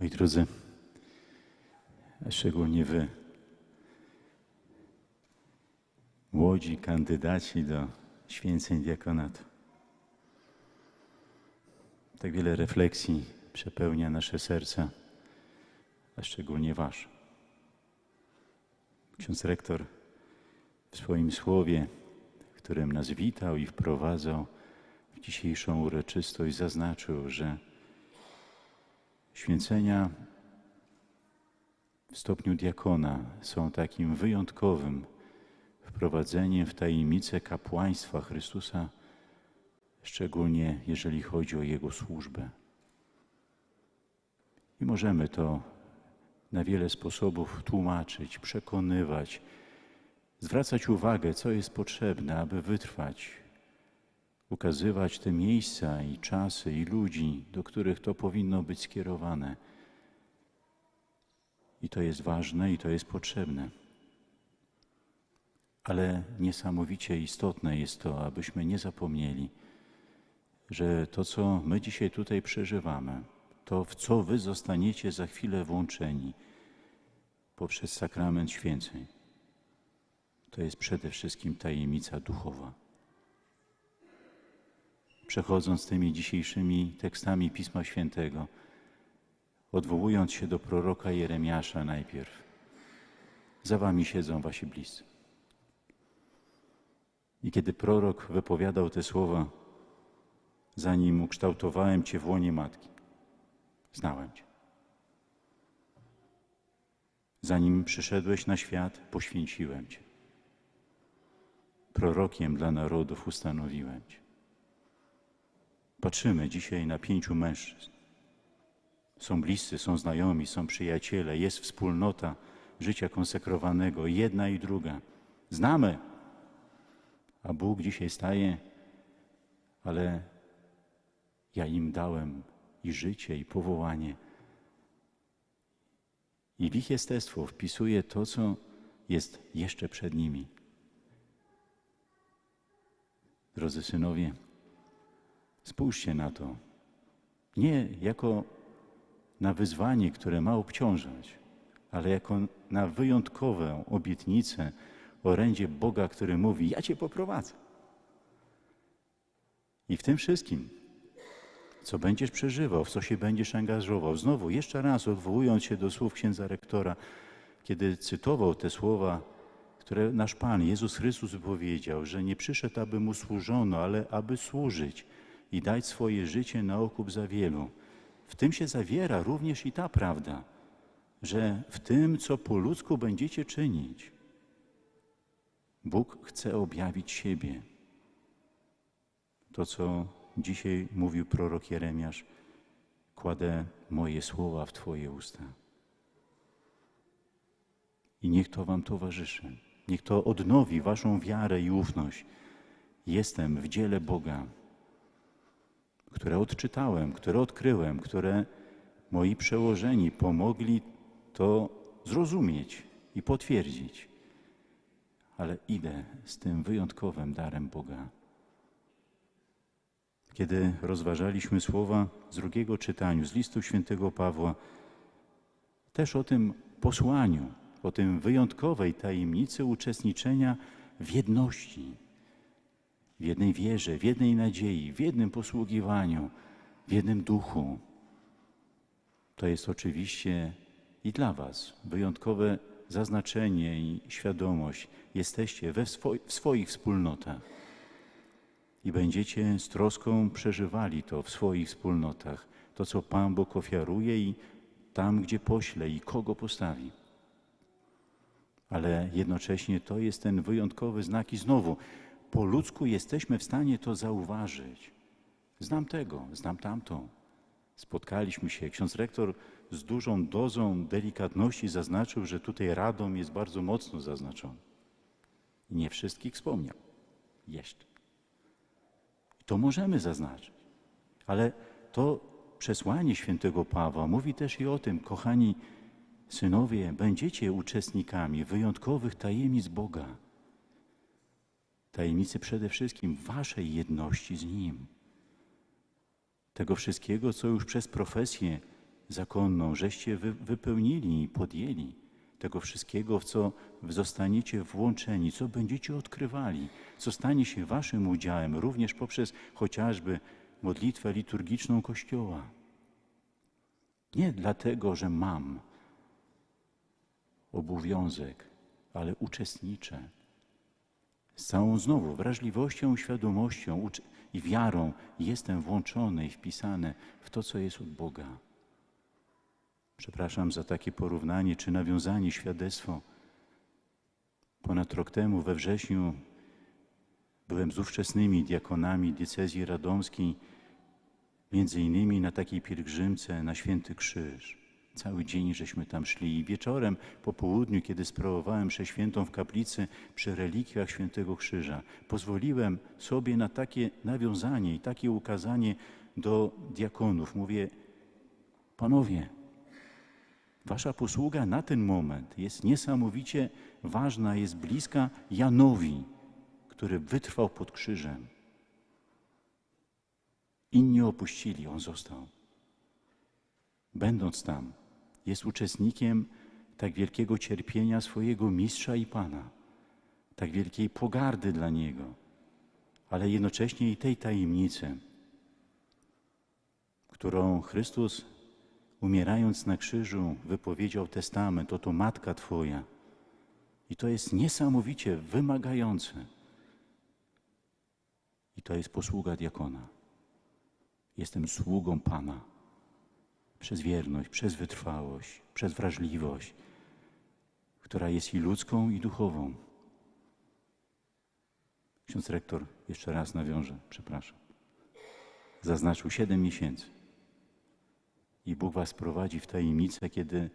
Moi drodzy, szczególnie wy, młodzi kandydaci do święceń diakonatu. Tak wiele refleksji przepełnia nasze serca, a szczególnie wasze. Ksiądz rektor w swoim słowie, w którym nas witał i wprowadzał w dzisiejszą uroczystość, zaznaczył, że święcenia w stopniu diakona są takim wyjątkowym wprowadzeniem w tajemnicę kapłaństwa Chrystusa, szczególnie jeżeli chodzi o Jego służbę. I możemy to na wiele sposobów tłumaczyć, przekonywać, zwracać uwagę, co jest potrzebne, aby wytrwać, ukazywać te miejsca i czasy i ludzi, do których to powinno być skierowane. I to jest ważne i to jest potrzebne. Ale niesamowicie istotne jest to, abyśmy nie zapomnieli, że to, co my dzisiaj tutaj przeżywamy, to w co wy zostaniecie za chwilę włączeni poprzez sakrament święceń, to jest przede wszystkim tajemnica duchowa. Przechodząc tymi dzisiejszymi tekstami Pisma Świętego, odwołując się do proroka Jeremiasza najpierw, za wami siedzą wasi bliscy. I kiedy prorok wypowiadał te słowa, zanim ukształtowałem Cię w łonie matki, znałem Cię. Zanim przyszedłeś na świat, poświęciłem Cię. Prorokiem dla narodów ustanowiłem Cię. Patrzymy dzisiaj na pięciu mężczyzn. Są bliscy, są znajomi, są przyjaciele, jest wspólnota życia konsekrowanego, jedna i druga. Znamy, a Bóg dzisiaj staje, ale ja im dałem i życie, i powołanie. I w ich jestestwo wpisuje to, co jest jeszcze przed nimi. Drodzy synowie, spójrzcie na to. Nie jako na wyzwanie, które ma obciążać, ale jako na wyjątkową obietnicę, orędzie Boga, który mówi: Ja Cię poprowadzę. I w tym wszystkim, co będziesz przeżywał, w co się będziesz angażował, znowu, jeszcze raz odwołując się do słów księdza rektora, kiedy cytował te słowa, które nasz Pan Jezus Chrystus powiedział, że nie przyszedł, aby mu służono, ale aby służyć i dać swoje życie na okup za wielu. W tym się zawiera również i ta prawda, że w tym, co po ludzku będziecie czynić, Bóg chce objawić siebie. To, co dzisiaj mówił prorok Jeremiasz, kładę moje słowa w Twoje usta. I niech to Wam towarzyszy. Niech to odnowi Waszą wiarę i ufność. Jestem w dziele Boga, które odczytałem, które odkryłem, które moi przełożeni pomogli to zrozumieć i potwierdzić. Ale idę z tym wyjątkowym darem Boga. Kiedy rozważaliśmy słowa z drugiego czytania, z listu świętego Pawła, też o tym posłaniu, o tym wyjątkowej tajemnicy uczestniczenia w jedności, w jednej wierze, w jednej nadziei, w jednym posługiwaniu, w jednym duchu. To jest oczywiście i dla Was wyjątkowe zaznaczenie i świadomość. Jesteście we w swoich wspólnotach i będziecie z troską przeżywali to w swoich wspólnotach, to co Pan Bóg ofiaruje i tam, gdzie pośle i kogo postawi. Ale jednocześnie to jest ten wyjątkowy znak i znowu po ludzku jesteśmy w stanie to zauważyć. Znam tego, znam tamto. Spotkaliśmy się. Ksiądz rektor z dużą dozą delikatności zaznaczył, że tutaj Radom jest bardzo mocno zaznaczony. Nie wszystkich wspomniał. Jeszcze. To możemy zaznaczyć. Ale to przesłanie świętego Pawła mówi też i o tym, kochani synowie, będziecie uczestnikami wyjątkowych tajemnic Boga. Tajemnicy przede wszystkim waszej jedności z Nim. Tego wszystkiego, co już przez profesję zakonną, żeście wy, wypełnili i podjęli tego wszystkiego, w co zostaniecie włączeni, co będziecie odkrywali, co stanie się waszym udziałem, również poprzez chociażby modlitwę liturgiczną Kościoła. Nie dlatego, że mam obowiązek, ale uczestniczę. Z całą znowu wrażliwością, świadomością i wiarą jestem włączony i wpisany w to, co jest od Boga. Przepraszam za takie porównanie czy nawiązanie świadectwo. Ponad rok temu we wrześniu byłem z ówczesnymi diakonami diecezji radomskiej, między innymi na takiej pielgrzymce na Święty Krzyż. Cały dzień żeśmy tam szli i wieczorem po południu, kiedy sprawowałem mszę świętą w kaplicy przy relikwiach Świętego Krzyża, pozwoliłem sobie na takie nawiązanie i takie ukazanie do diakonów. Mówię, panowie, wasza posługa na ten moment jest niesamowicie ważna, jest bliska Janowi, który wytrwał pod krzyżem. Inni opuścili, on został. Będąc tam, jest uczestnikiem tak wielkiego cierpienia swojego mistrza i pana, tak wielkiej pogardy dla niego, ale jednocześnie i tej tajemnicy, którą Chrystus, umierając na krzyżu, wypowiedział testament: Oto matka Twoja. I to jest niesamowicie wymagające. I to jest posługa diakona. Jestem sługą Pana przez wierność, przez wytrwałość, przez wrażliwość, która jest i ludzką, i duchową. Ksiądz rektor jeszcze raz nawiąże, przepraszam. Zaznaczył siedem miesięcy. I Bóg was prowadzi w tajemnicę, kiedy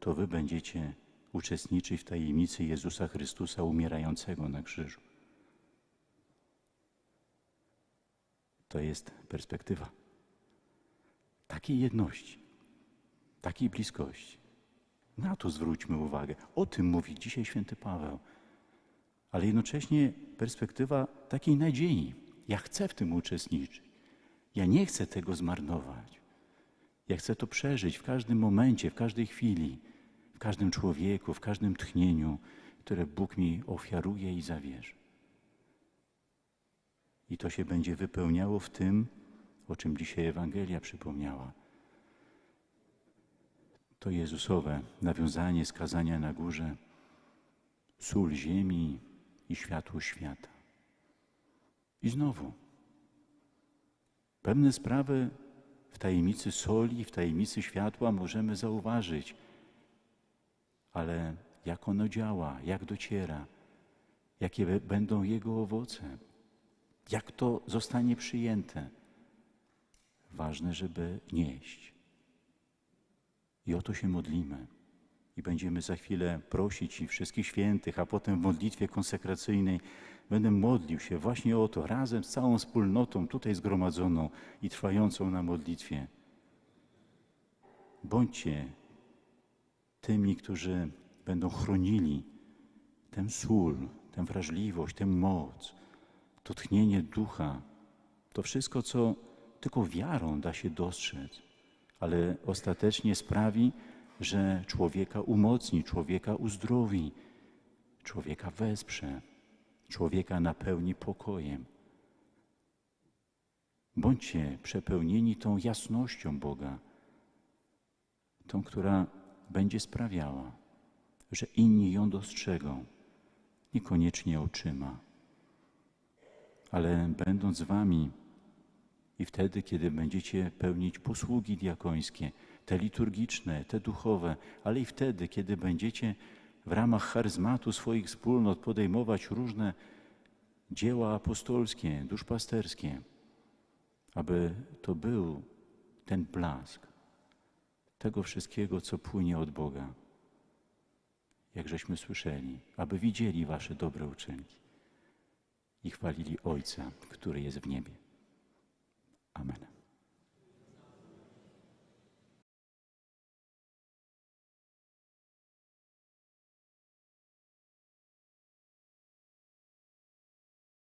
to wy będziecie uczestniczyć w tajemnicy Jezusa Chrystusa umierającego na krzyżu. To jest perspektywa takiej jedności, takiej bliskości. Na to zwróćmy uwagę. O tym mówi dzisiaj święty Paweł. Ale jednocześnie perspektywa takiej nadziei. Ja chcę w tym uczestniczyć. Ja nie chcę tego zmarnować. Ja chcę to przeżyć w każdym momencie, w każdej chwili, w każdym człowieku, w każdym tchnieniu, które Bóg mi ofiaruje i zawierzy. I to się będzie wypełniało w tym, o czym dzisiaj Ewangelia przypomniała. To Jezusowe nawiązanie skazania na górze, sól ziemi i światło świata. I znowu, pewne sprawy w tajemnicy soli, w tajemnicy światła możemy zauważyć, ale jak ono działa, jak dociera, jakie będą jego owoce, jak to zostanie przyjęte. Ważne, żeby nieść. I o to się modlimy. I będziemy za chwilę prosić i wszystkich świętych, a potem w modlitwie konsekracyjnej będę modlił się właśnie o to, razem z całą wspólnotą tutaj zgromadzoną i trwającą na modlitwie. Bądźcie tymi, którzy będą chronili tę sól, tę wrażliwość, tę moc, to tchnienie ducha, to wszystko, co tylko wiarą da się dostrzec, ale ostatecznie sprawi, że człowieka umocni, człowieka uzdrowi, człowieka wesprze, człowieka napełni pokojem. Bądźcie przepełnieni tą jasnością Boga, tą, która będzie sprawiała, że inni ją dostrzegą, niekoniecznie oczyma, ale będąc z Wami i wtedy, kiedy będziecie pełnić posługi diakońskie, te liturgiczne, te duchowe, ale i wtedy, kiedy będziecie w ramach charyzmatu swoich wspólnot podejmować różne dzieła apostolskie, duszpasterskie, aby to był ten blask tego wszystkiego, co płynie od Boga. Jak żeśmy słyszeli, aby widzieli wasze dobre uczynki i chwalili Ojca, który jest w niebie. Amen.